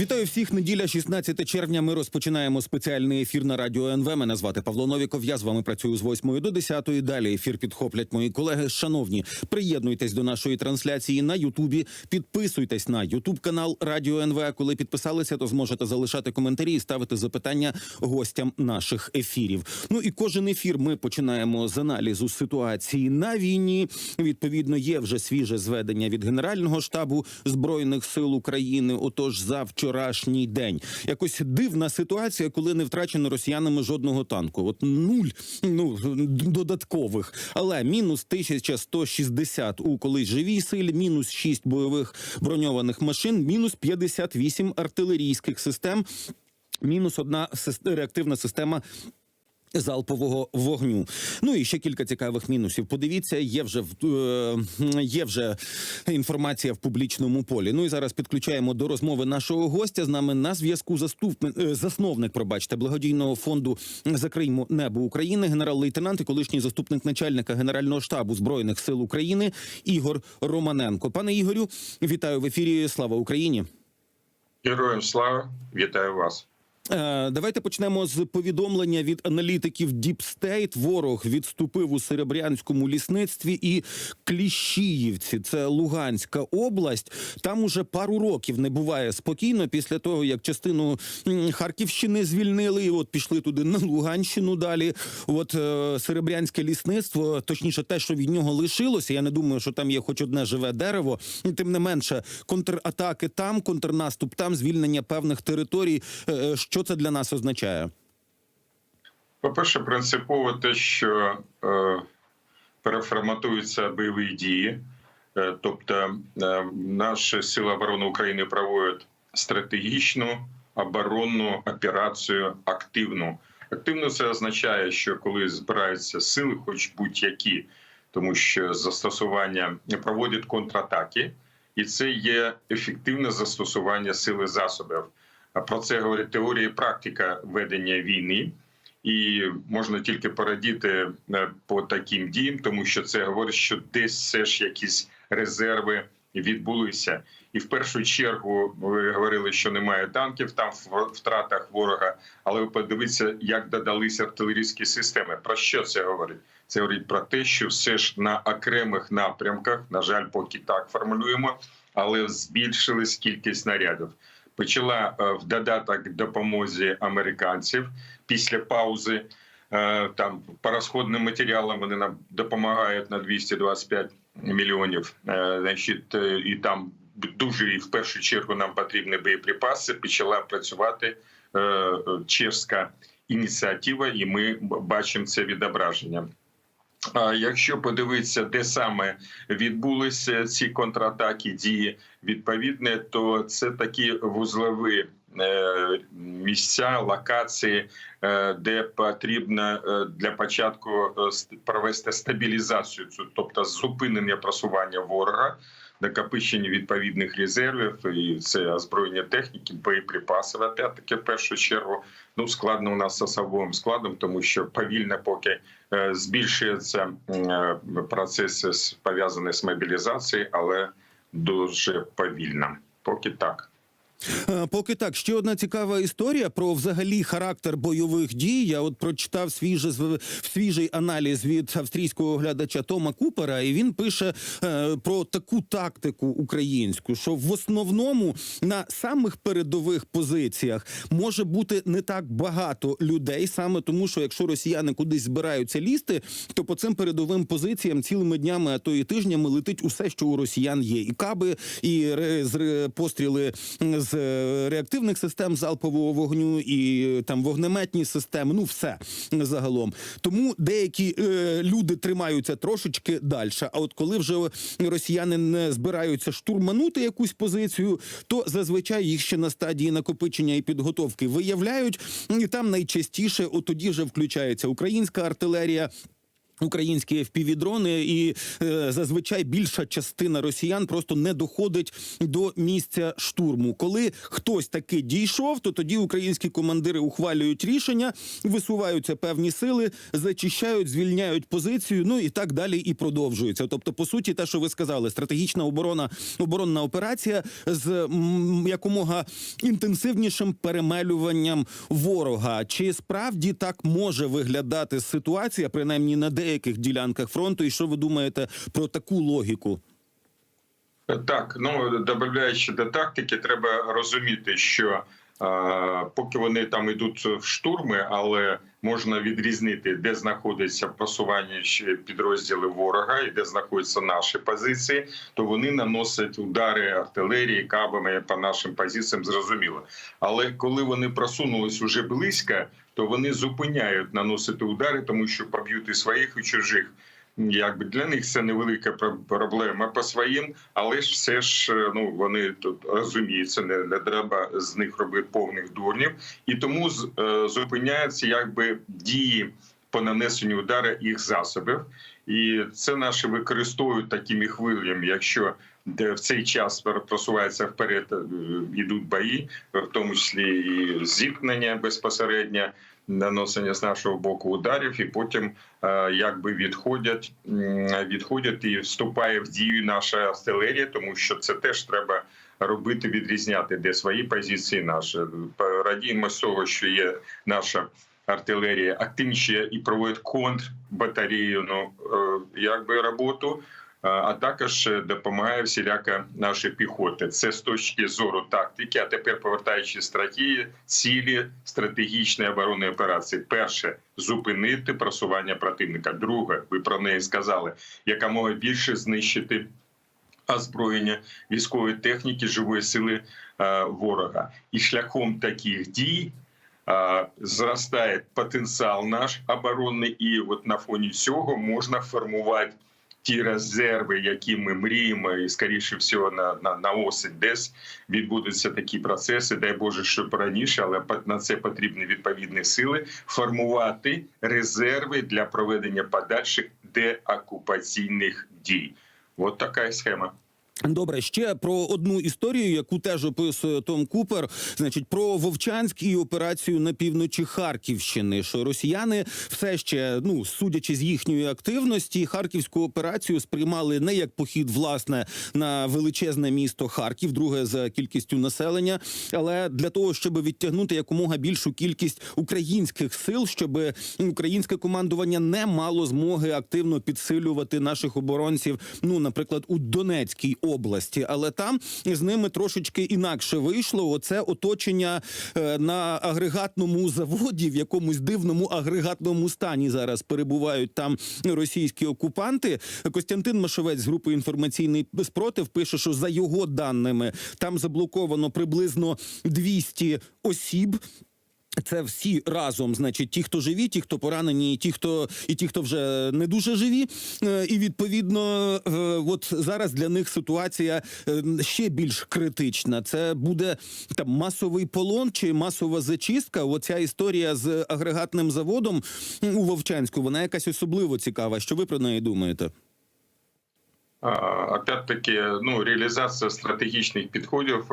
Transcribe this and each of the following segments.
Вітаю всіх. Неділя, 16 червня. Ми розпочинаємо спеціальний ефір на радіо НВ. Мене звати Павло Новіков. Я з вами працюю з 8 до 10. Далі ефір підхоплять мої колеги. Шановні, приєднуйтесь до нашої трансляції на Ютубі. Підписуйтесь на Ютуб канал Радіо НВ. Коли підписалися, то зможете залишати коментарі і ставити запитання гостям наших ефірів. Ну і кожен ефір ми починаємо з аналізу ситуації на війні. Відповідно, є вже свіже зведення від Генерального штабу збройних сил України. Отож, за вчорашній день якось дивна ситуація, коли не втрачено росіянами жодного танку. От нуль ну додаткових, але мінус 1160 у колись живій силі, мінус 6 бойових броньованих машин, мінус 58 артилерійських систем. Мінус одна реактивна система Залпового вогню. Ну і ще кілька цікавих мінусів. Подивіться, є вже е, є вже інформація в публічному полі. Ну і зараз підключаємо до розмови нашого гостя. З нами на зв'язку заступник е, засновник, пробачте, благодійного фонду Закриймо небо України, генерал-лейтенант і колишній заступник начальника Генерального штабу збройних сил України Ігор Романенко. Пане Ігорю, вітаю в ефірі. Слава Україні. Героям слава, вітаю вас. Е, Давайте почнемо з повідомлення від аналітиків Deep State. Ворог відступив у Серебрянському лісництві і Кліщіївці. Це Луганська область. Там уже пару років не буває спокійно після того, як частину Харківщини звільнили. І от пішли туди на Луганщину далі. От е, Серебрянське лісництво, точніше, те, що від нього лишилося. Я не думаю, що там є хоч одне живе дерево. Тим не менше, контратаки там, контрнаступ там, звільнення певних територій. Е, Що це для нас означає? По-перше, принципово те, що е, переформатуються бойові дії, е, тобто е, наші сили оборони України проводять стратегічну оборонну операцію активну. Активно це означає, що коли збираються сили, хоч будь-які, тому що застосування проводять контратаки, і це є ефективне застосування сили засобів. Про це говорить теорія і практика ведення війни. І можна тільки порадіти е, по таким діям, тому що це говорить, що десь все ж якісь резерви відбулися. І в першу чергу ви говорили, що немає танків там в втратах ворога. Але ви подивіться, як додалися артилерійські системи. Про що це говорить? Це говорить про те, що все ж на окремих напрямках, на жаль, поки так формулюємо, але збільшилась кількість снарядів. Почала е, в додаток допомозі американців після паузи. е, Там по розходним матеріалам вони нам допомагають на 225 мільйонів. Е, Значить, і там дуже і в першу чергу нам потрібні боєприпаси. Почала працювати чешська ініціатива, і ми бачимо це відображення. Якщо подивитися, де саме відбулися ці контратаки, дії відповідне, то це такі вузлові е, місця, локації, е, де потрібно е, для початку провести стабілізацію, тобто зупинення просування ворога. Накопичення відповідних резервів і це озброєння техніки, боєприпасів. Опять-таки, в першу чергу, ну складно у нас з особовим складом, тому що повільно поки збільшується процес пов'язаний з мобілізацією, але дуже повільно. Поки так. Е, Поки так, ще одна цікава історія про взагалі характер бойових дій. Я от прочитав свіже свіжий аналіз від австрійського глядача Тома Купера, і він пише е, про таку тактику українську, що в основному на самих передових позиціях може бути не так багато людей, саме тому, що якщо росіяни кудись збираються лізти, то по цим передовим позиціям цілими днями, а то і тижнями летить усе, що у росіян є, і каби, і ре- з постріли з е, реактивних систем залпового вогню, і там вогнеметні системи. Ну все загалом. Тому деякі е, люди тримаються трошечки далі. А от коли вже росіяни не збираються штурманути якусь позицію, то зазвичай їх ще на стадії накопичення і підготовки виявляють. І там найчастіше от тоді вже включається українська артилерія. Українські FPV-дрони, і е, зазвичай більша частина росіян просто не доходить до місця штурму. Коли хтось таки дійшов, то тоді українські командири ухвалюють рішення, висуваються певні сили, зачищають, звільняють позицію. Ну і так далі і продовжується. Тобто, по суті, те, що ви сказали, стратегічна оборона, оборонна операція з якомога інтенсивнішим перемелюванням ворога. Чи справді так може виглядати ситуація, принаймні на деяких ділянках фронту? І що ви думаєте про таку логіку? Так, ну додаючи до тактики, треба розуміти, що е, поки вони там йдуть в штурми, але можна відрізнити, де знаходиться просування підрозділи ворога і де знаходяться наші позиції, то вони наносять удари артилерії, кабами по нашим позиціям, зрозуміло. Але коли вони просунулись уже близько, то вони зупиняють наносити удари, тому що поб'ють і своїх, і чужих. Якби для них це невелика проблема по своїм, але ж все ж е, ну вони тут розуміються, не, не треба з них робити повних дурнів, і тому е, зупиняються якби дії по нанесенню удара їх засобів, і це наші використовують такими хвилями. Якщо де в цей час просуваються вперед, е, йдуть бої, в тому числі і зіткнення безпосередньо наносення з нашого боку ударів, і потім е, якби відходять, відходять і вступає в дію наша артилерія, тому що це теж треба робити, відрізняти, де свої позиції наші. Радіємо з того, що є наша артилерія активніше і проводить контрбатарейну е, якби роботу. Е, А також допомагає всіляка нашій піхоти. Це з точки зору тактики. А тепер повертаючи стратегії, цілі стратегічної оборонної операції. Перше зупинити просування противника. Друге, ви про неї сказали, якомога більше знищити озброєння військової техніки, живої сили е, ворога. І шляхом таких дій е, зростає потенціал наш оборонний, і от на фоні цього можна формувати. Ті резерви, які ми мріємо, і скоріше всього на, на, на осінь десь відбудуться такі процеси. Дай Боже, щоб раніше, але на це потрібні відповідні сили формувати резерви для проведення подальших деокупаційних дій. От така схема. Добре, ще про одну історію, яку теж описує Том Купер. Значить, про Вовчанськ і операцію на півночі Харківщини. Що росіяни все ще, ну судячи з їхньої активності, харківську операцію сприймали не як похід, власне, на величезне місто Харків, друге за кількістю населення, але для того, щоб відтягнути якомога більшу кількість українських сил, щоб українське командування не мало змоги активно підсилювати наших оборонців. Ну, наприклад, у Донецькій області, але там з ними трошечки інакше вийшло. Оце оточення е, на агрегатному заводі, в якомусь дивному агрегатному стані зараз перебувають там російські окупанти. Костянтин Машовець з групи інформаційний спротив пише, що за його даними там заблоковано приблизно 200 осіб. Це всі разом, значить, ті, хто живі, ті, хто поранені, і ті, хто і ті, хто вже не дуже живі. Е, І відповідно, е, от зараз для них ситуація е, ще більш критична. Це буде там масовий полон чи масова зачистка. Оця історія з агрегатним заводом у Вовчанську. Вона якась особливо цікава. Що ви про неї думаєте? Опять-таки, ну реалізація стратегічних підходів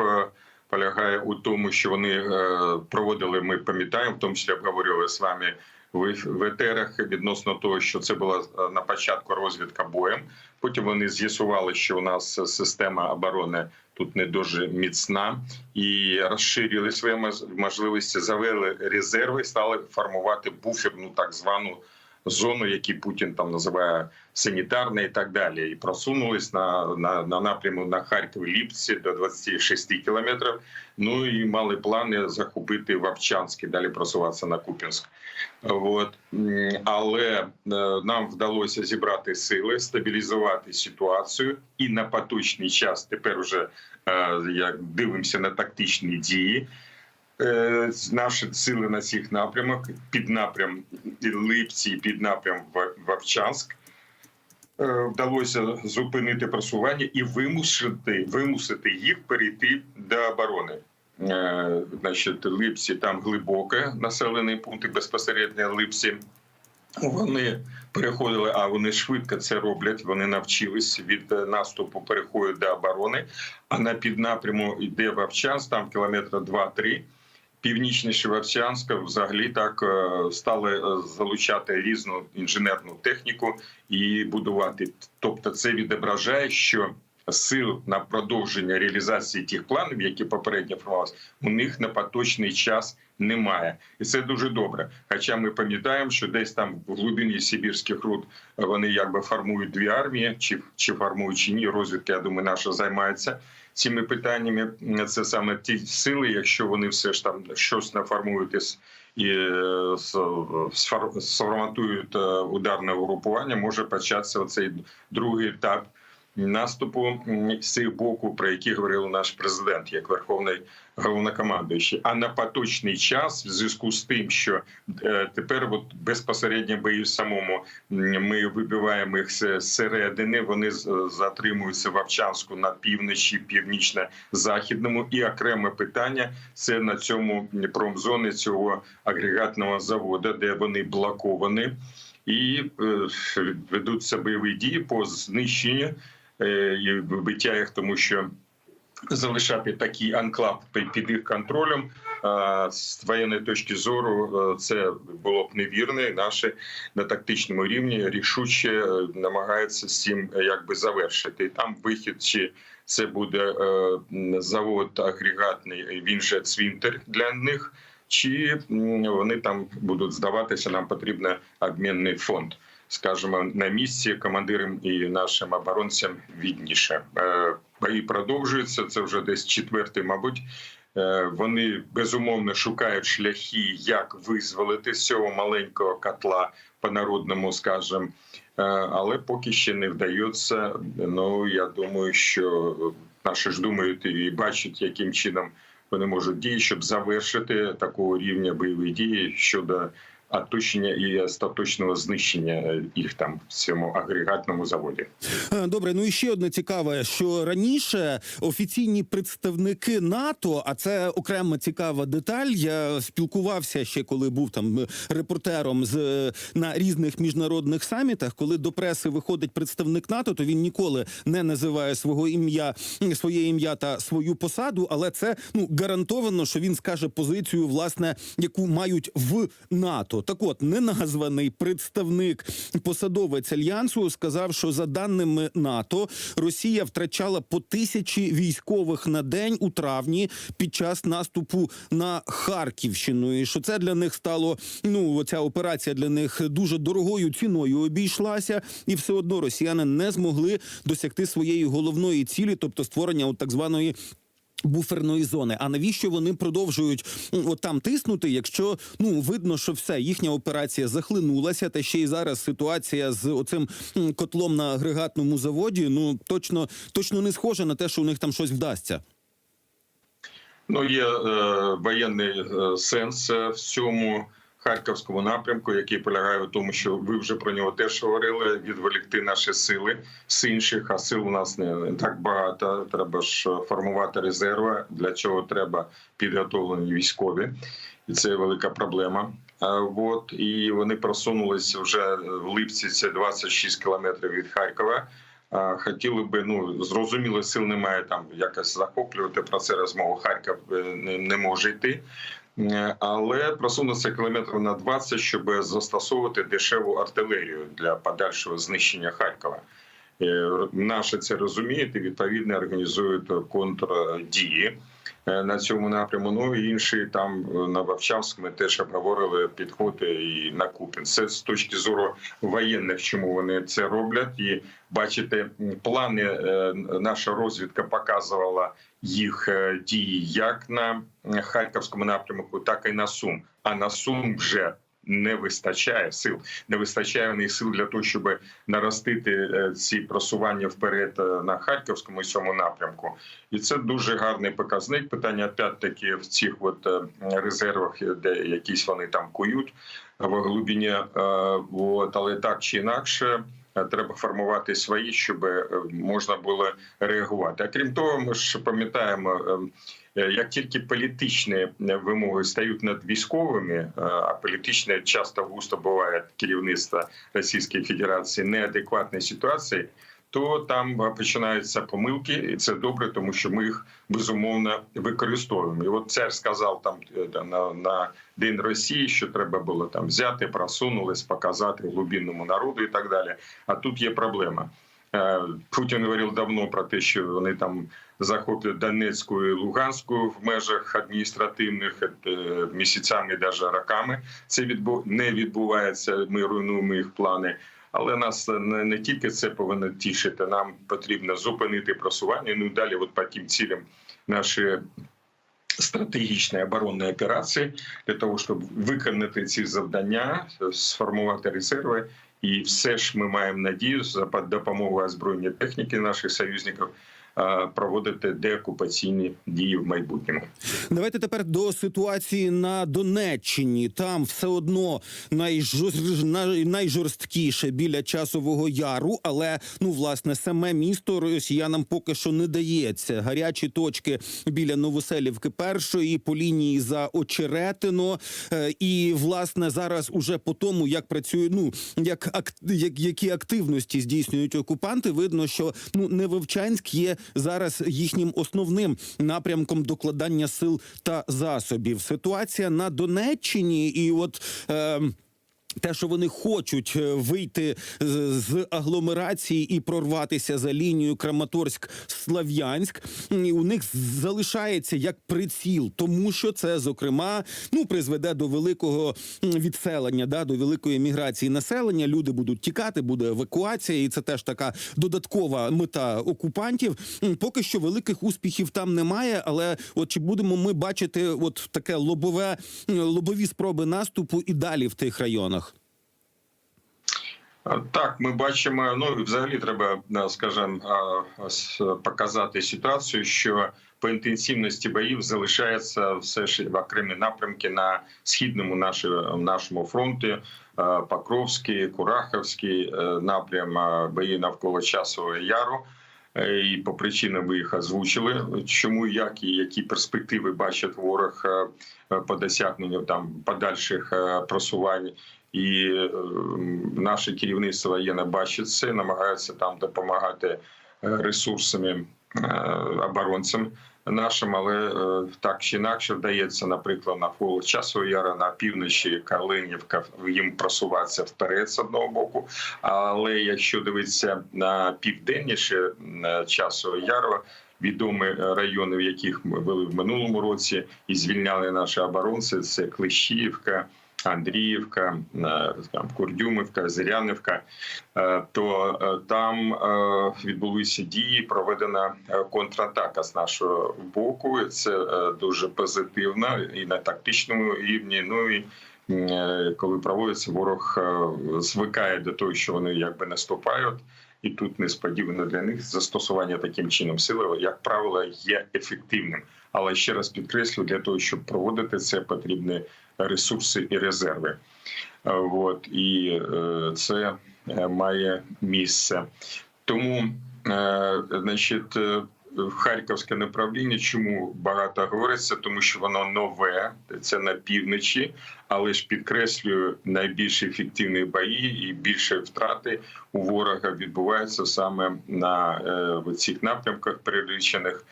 полягає у тому, що вони е, проводили. Ми пам'ятаємо, в тому числі обговорювали з вами в етерах відносно того, що це була е, на початку розвідка боєм. Потім вони з'ясували, що у нас система оборони тут не дуже міцна, і розширили свої можливості, завели резерви, стали формувати буферну так звану зону, які Путін там називає санітарна і так далі, і просунулись на, на, на напряму на Харків Ліпці до 26 кілометрів. Ну і мали плани захопити Вовчанськ і далі просуватися на Куп'янськ. От але е, нам вдалося зібрати сили, стабілізувати ситуацію, і на поточний час тепер уже е, як дивимося на тактичні дії. Е, Наші сили на цих напрямах під напрям Липці, під напрям Вовчанськ. Е, Вдалося зупинити просування і вимусити, вимусити їх перейти до оборони. Е, Значить, Липці там глибоке населений пункт безпосередньо Липці. Вони переходили, а вони швидко це роблять. Вони навчились від наступу переходять до оборони. А на піднапряму йде Вовчанськ, там кілометра 2-3. Північніше Вовчанська взагалі так е, стали е, залучати різну інженерну техніку і будувати. Тобто, це відображає, що сил на продовження реалізації тих планів, які попередньо формувалися, у них на поточний час немає, і це дуже добре. Хоча ми пам'ятаємо, що десь там в глибині Сибірських руд вони якби формують дві армії, чи чи формують чи ні. Розвідка, я думаю, наша займається цими питаннями. Це саме ті сили, якщо вони все ж там щось наформують із і е, сформатують е, ударне угрупування, може початися оцей другий етап наступу з цих боку, про які говорив наш президент, як верховний головнокомандуючий. А на поточний час, в зв'язку з тим, що е, тепер от безпосередньо бої самому ми вибиваємо їх з середини. Вони затримуються в Овчанську на півночі, північно-західному. І окреме питання це на цьому промзоні цього агрегатного заводу, де вони блоковані. І е, ведуться бойові дії по знищенню і вибиття їх, тому що залишати такий анклав під їх контролем е, з воєнної точки зору е, це було б невірно. І Наші на тактичному рівні рішуче е, намагаються з цим е, якби завершити. І Там вихід чи це буде е, завод агрегатний, він же цвинтар для них. Чи вони там будуть здаватися? Нам потрібен обмінний фонд, скажімо, на місці командирам і нашим оборонцям відніше. Е, Бої продовжуються. Це вже десь четвертий, мабуть. Е, Вони безумовно шукають шляхи, як визволити з цього маленького котла по народному, скажімо. Е, але поки ще не вдається. Ну я думаю, що наші ж думають і бачать, яким чином вони можуть діяти, щоб завершити такого рівня бойові дії щодо оточення і остаточного знищення їх там в цьому агрегатному заводі. Е, Добре, ну і ще одне цікаве, що раніше офіційні представники НАТО, а це окрема цікава деталь. Я спілкувався ще коли був там е, репортером з е, на різних міжнародних самітах. Коли до преси виходить представник НАТО, то він ніколи не називає свого ім'я, своє ім'я та свою посаду, але це ну гарантовано, що він скаже позицію, власне, яку мають в НАТО. Так от неназваний представник посадовець альянсу сказав, що за даними НАТО Росія втрачала по тисячі військових на день у травні під час наступу на Харківщину. І що це для них стало ну ця операція для них дуже дорогою ціною обійшлася, і все одно росіяни не змогли досягти своєї головної цілі, тобто створення от так званої. Буферної зони. А навіщо вони продовжують от там тиснути? Якщо ну видно, що все їхня операція захлинулася, та ще й зараз ситуація з оцим котлом на агрегатному заводі. Ну точно точно не схоже на те, що у них там щось вдасться. Ну є е, воєнний е, сенс е, в цьому харківському напрямку, який полягає в тому, що ви вже про нього теж говорили. Відволікти наші сили з інших, а сил у нас не, так багато. Треба ж формувати резерви. Для цього треба підготовлені військові, і це велика проблема. От і вони просунулися вже в Липці. Це 26 кілометрів від Харкова. Хотіли би, ну зрозуміло, сил немає там якось захоплювати про це розмову. Харків е, не, не може йти. Е, Але просунутися кілометрів на 20, щоб застосовувати дешеву артилерію для подальшого знищення Харкова. Е, Наші це розуміють і відповідно організують контрдії е, на цьому напряму. Ну і інші там е, на Вовчанськ ми теж обговорили підходи і на Купін. Це з точки зору воєнних, чому вони це роблять. І бачите, плани наша розвідка показувала їх дії як на харківському напрямку, так і на Сум. А на Сум вже не вистачає сил, не вистачає в них сил для того, щоб наростити е, ці просування вперед е, на харківському і цьому напрямку. І це дуже гарний показник. Питання опять таки в цих от е, резервах, де якісь вони там кують в глибині. От, але так чи інакше. Е, треба формувати свої, щоб е, можна було реагувати. А крім того, ми ж пам'ятаємо. е, Як тільки політичні вимоги стають над військовими, а політичне часто густо буває керівництво Російської Федерації неадекватної ситуації, то там починаються помилки, і це добре, тому що ми їх безумовно використовуємо. І от цар сказав там е, на, на день Росії, що треба було там взяти, просунулись, показати глибинному народу і так далі. А тут є проблема. Е, Путін говорив давно про те, що вони там захоплять Донецьку і Луганську в межах адміністративних е, місяцями, навіть роками. Це відбу... не відбувається. Ми руйнуємо їх плани. Але нас не, не тільки це повинно тішити. Нам потрібно зупинити просування. Ну і далі, от по тим цілям, наші стратегічної оборонної операції для того, щоб виконати ці завдання, сформувати резерви. І все ж ми маємо надію за допомогою озброєння техніки наших союзників е, проводити деокупаційні дії в майбутньому. Давайте тепер до ситуації на Донеччині. Там все одно найжор... найжорсткіше біля часового яру, але ну власне саме місто росіянам поки що не дається. Гарячі точки біля Новоселівки першої по лінії за Очеретино. Е, І власне зараз уже по тому, як працює, ну як, як які активності здійснюють окупанти, видно, що ну Невовчанськ є зараз їхнім основним напрямком докладання сил та засобів. Ситуація на Донеччині, і от. Е, те, що вони хочуть е, вийти з, агломерації і прорватися за лінію Краматорськ-Слав'янськ, у них залишається як приціл, тому що це зокрема ну призведе до великого відселення, да, до великої міграції населення. Люди будуть тікати, буде евакуація, і це теж така додаткова мета окупантів. Поки що великих успіхів там немає. Але от чи будемо ми бачити от таке лобове лобові спроби наступу і далі в тих районах? Так, ми бачимо. Ну взагалі треба, е, скажімо, показати ситуацію, що по інтенсивності боїв залишається все ж окремі напрямки на східному нашому, нашому фронті. е, Покровський, Кураховський е, напрям е, бої навколо часового яру. Е, І по причинам ви їх озвучили. Чому як і які перспективи бачить ворог е, е, по досягненню там подальших е, просувань і е, наше керівництво воєнне бачить це, намагається там допомагати е, ресурсами е, оборонцям нашим, але е, так чи інакше вдається, наприклад, навколо часового яра на півночі Калинівка їм просуватися вперед з одного боку. Але якщо дивитися на південніше часового яру, відомі райони, в яких ми були в минулому році, і звільняли наші оборонці, це Клещіївка. Андріївка, е, там Курдюмівка, Зирянівка, е, то е, там відбулися дії, проведена контратака з нашого боку. Це дуже позитивно і на тактичному рівні. Ну і коли проводиться, ворог звикає до того, що вони якби наступають. І тут несподівано для них застосування таким чином сили, як правило, є ефективним. Але ще раз підкреслю, для того, щоб проводити це, потрібні ресурси і резерви. Е, От і е, це е, має місце. Тому, значить, Харківське направління, чому багато говориться, тому що воно нове, це на півночі, але ж підкреслюю, найбільш ефективні бої і більше втрати у ворога відбуваються саме на цих напрямках, перелічених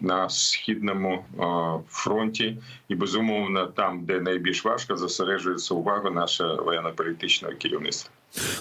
на східному е, фронті, і безумовно там, де найбільш важко, зосереджується увага наше воєнно-політичного керівництва.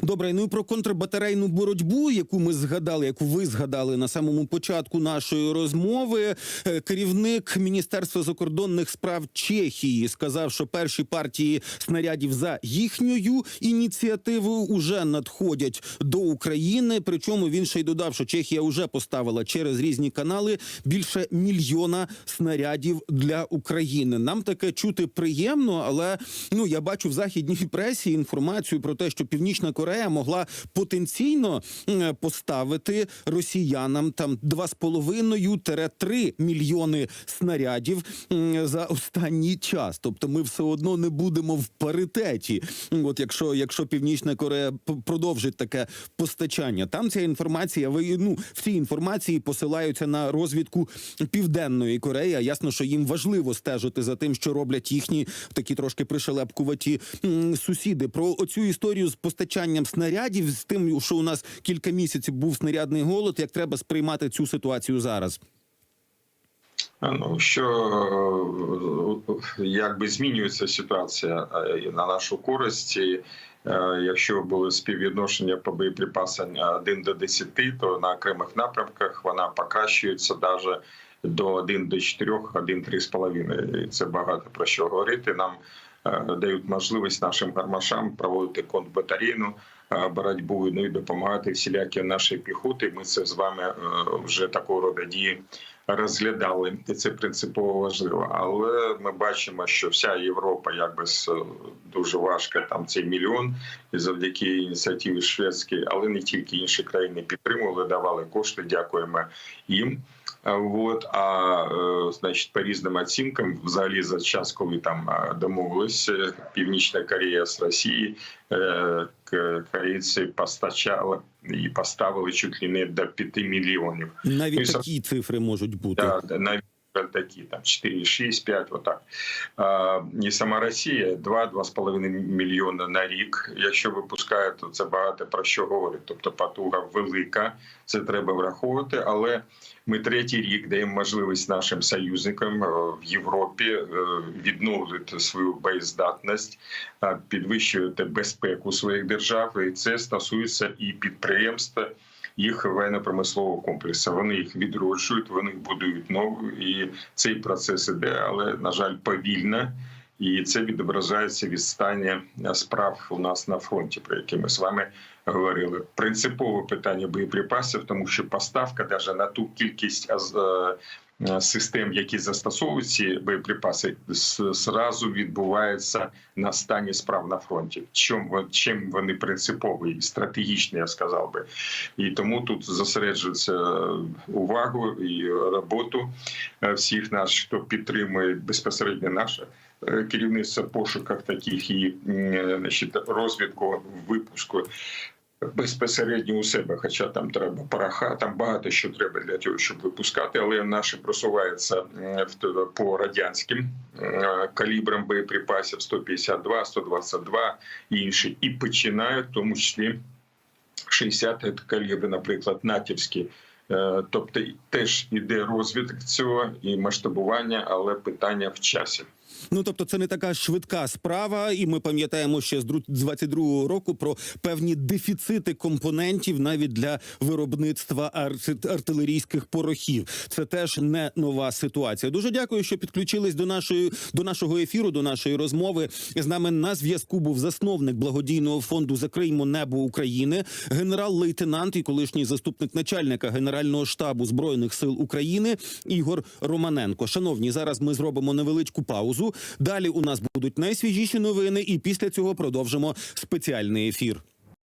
Добре, ну і про контрбатарейну боротьбу, яку ми згадали, яку ви згадали на самому початку нашої розмови. Е, Керівник Міністерства закордонних справ Чехії сказав, що перші партії снарядів за їхньою ініціативою уже надходять до України. Причому він ще й додав, що Чехія вже поставила через різні канали більше мільйона снарядів для України. Нам таке чути приємно, але ну я бачу в західній пресі інформацію про те, що північна Північна Корея могла потенційно поставити росіянам там 2,5-3 мільйони снарядів за останній час. Тобто, ми все одно не будемо в паритеті. От якщо, якщо Північна Корея продовжить таке постачання, там ця інформація ви ну в цій інформації посилаються на розвідку Південної Кореї. Ясно, що їм важливо стежити за тим, що роблять їхні такі трошки пришелепкуваті сусіди. Про оцю історію з постачанням снарядів, з тим, що у нас кілька місяців був снарядний голод. Як треба сприймати цю ситуацію зараз? Ну що е, якби змінюється ситуація е, на нашу користь. Е, Якщо були співвідношення по боєприпасам 1 до 10, то на окремих напрямках вона покращується навіть до 1 до 4, 1 3,5. І це багато про що говорити. Нам дають можливість нашим гармашам проводити контрбатарейну е, боротьбу ну і допомагати всілякі нашій піхоті. Ми це з вами е, вже такого роду дії розглядали, і це принципово важливо. Але ми бачимо, що вся Європа е, дуже важко там цей мільйон, і завдяки ініціативі шведській, але не тільки інші країни підтримували, давали кошти. Дякуємо їм. А, Вот, а е, значить, по різним оцінкам, взагалі за час, коли там е, домовилися Північна Корея з Росії, е, к- корейці постачали і поставили чуть ли не до 5 мільйонів. Навіть Ну, такі цифри можуть бути. Да, навіть такі там 4, 6, 5, отак. А, і сама Росія 2-2,5 мільйона на рік. Якщо випускає, то це багато про що говорить. Тобто потуга велика, це треба враховувати. Але ми третій рік даємо можливість нашим союзникам е, в Європі е, відновлювати свою боєздатність, е, підвищувати безпеку своїх держав. І це стосується і підприємств їх воєнно-промислового комплексу. Вони їх відроджують, вони будують нову, і цей процес іде, але на жаль, повільно. І це відображається від стані справ у нас на фронті, про які ми з вами говорили. Принципове питання боєприпасів, тому що поставка навіть на ту кількість е, систем, які застосовують ці боєприпаси, зразу відбувається на стані справ на фронті. Чим чим вони принципові стратегічні, я сказав би. І тому тут зосереджується увагу і роботу е, всіх нас, хто підтримує безпосередньо наше е, керівництво пошуках таких і значить, розвідку випуску. Безпосередньо у себе, хоча там треба пороха, там багато що треба для того, щоб випускати, але наші просуваються по радянським калібрам боєприпасів 152, 122 і інші, і починають в тому числі 60 калібри, наприклад, натівські. Е, Тобто теж іде розвиток цього і масштабування, але питання в часі. Ну тобто, це не така швидка справа, і ми пам'ятаємо ще з дру- з 22-го року про певні дефіцити компонентів навіть для виробництва арти- артилерійських порохів. Це теж не нова ситуація. Дуже дякую, що підключились до нашої до нашого ефіру, до нашої розмови. З нами на зв'язку був засновник благодійного фонду Закриймо небо України, генерал-лейтенант і колишній заступник начальника Генерального штабу збройних сил України Ігор Романенко. Шановні, зараз ми зробимо невеличку паузу. Далі у нас будуть найсвіжіші новини, і після цього продовжимо спеціальний ефір.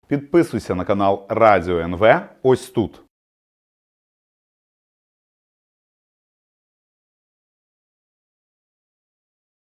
Підписуйся на канал Радіо НВ ось тут.